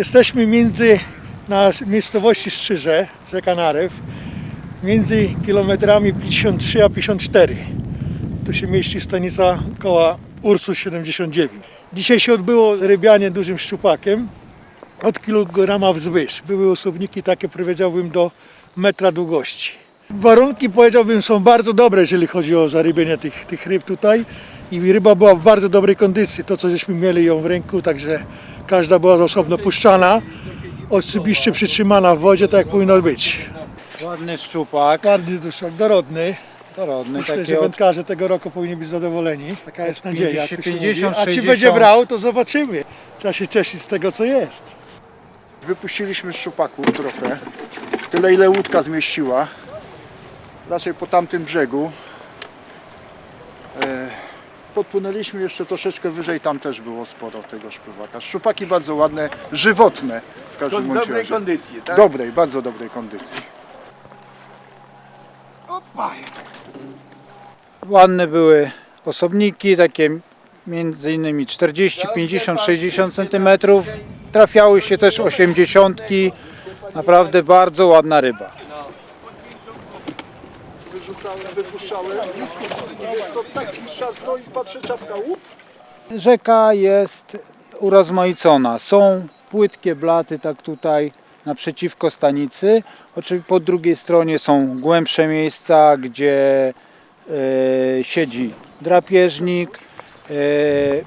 Jesteśmy między, na miejscowości Strzyże, rzeka Narew, między kilometrami 53 a 54. Tu się mieści stanica koła Ursus 79. Dzisiaj się odbyło rybianie dużym szczupakiem od kilograma wzwyż. Były osobniki takie, powiedziałbym, do metra długości. Warunki, powiedziałbym, są bardzo dobre, jeżeli chodzi o zarybienie tych, tych ryb tutaj. I ryba była w bardzo dobrej kondycji. To, co żeśmy mieli ją w ręku, także każda była osobno puszczana. Oczywiście przytrzymana w wodzie, tak jak powinno być. Ładny szczupak, Bardziej duszak dorodny. dorodny, Myślę, taki że od wędkarze tego roku powinni być zadowoleni. Taka jest nadzieja. jak to się 50, mówi. A ci 60. będzie brał, to zobaczymy. Trzeba się cieszyć z tego, co jest. Wypuściliśmy szczupaków trochę. Tyle ile łódka zmieściła. Raczej po tamtym brzegu. E, Podpłynęliśmy jeszcze troszeczkę wyżej, tam też było sporo tego szpływaka. Szczupaki bardzo ładne, żywotne w każdym bądź dobrej razie. kondycji, tak? Dobrej, bardzo dobrej kondycji. Ładne były osobniki, takie między innymi 40, 50, 60 cm. Trafiały się też 80. Naprawdę bardzo ładna ryba. Wyrzucałem, wypuszczałem. Jest to taki szarpno i patrzę czapka łup. Rzeka jest urozmaicona. Są płytkie blaty, tak tutaj naprzeciwko stanicy. Oczywiście po drugiej stronie są głębsze miejsca, gdzie e, siedzi drapieżnik. E,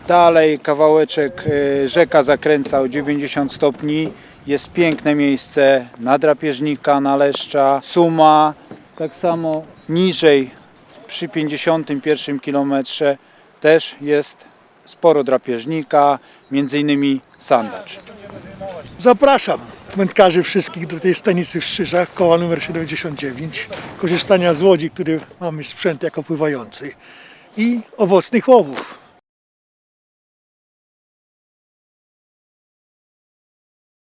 dalej kawałeczek e, rzeka zakręca o 90 stopni. Jest piękne miejsce na drapieżnika, na leszcza, suma. Tak samo niżej przy 51 kilometrze też jest sporo drapieżnika, między innymi sandacz. Zapraszam wędkarzy wszystkich do tej stanicy w Strzyżach, koła numer 79. Korzystania z łodzi, który mamy sprzęt jako pływający. I owocnych łowów.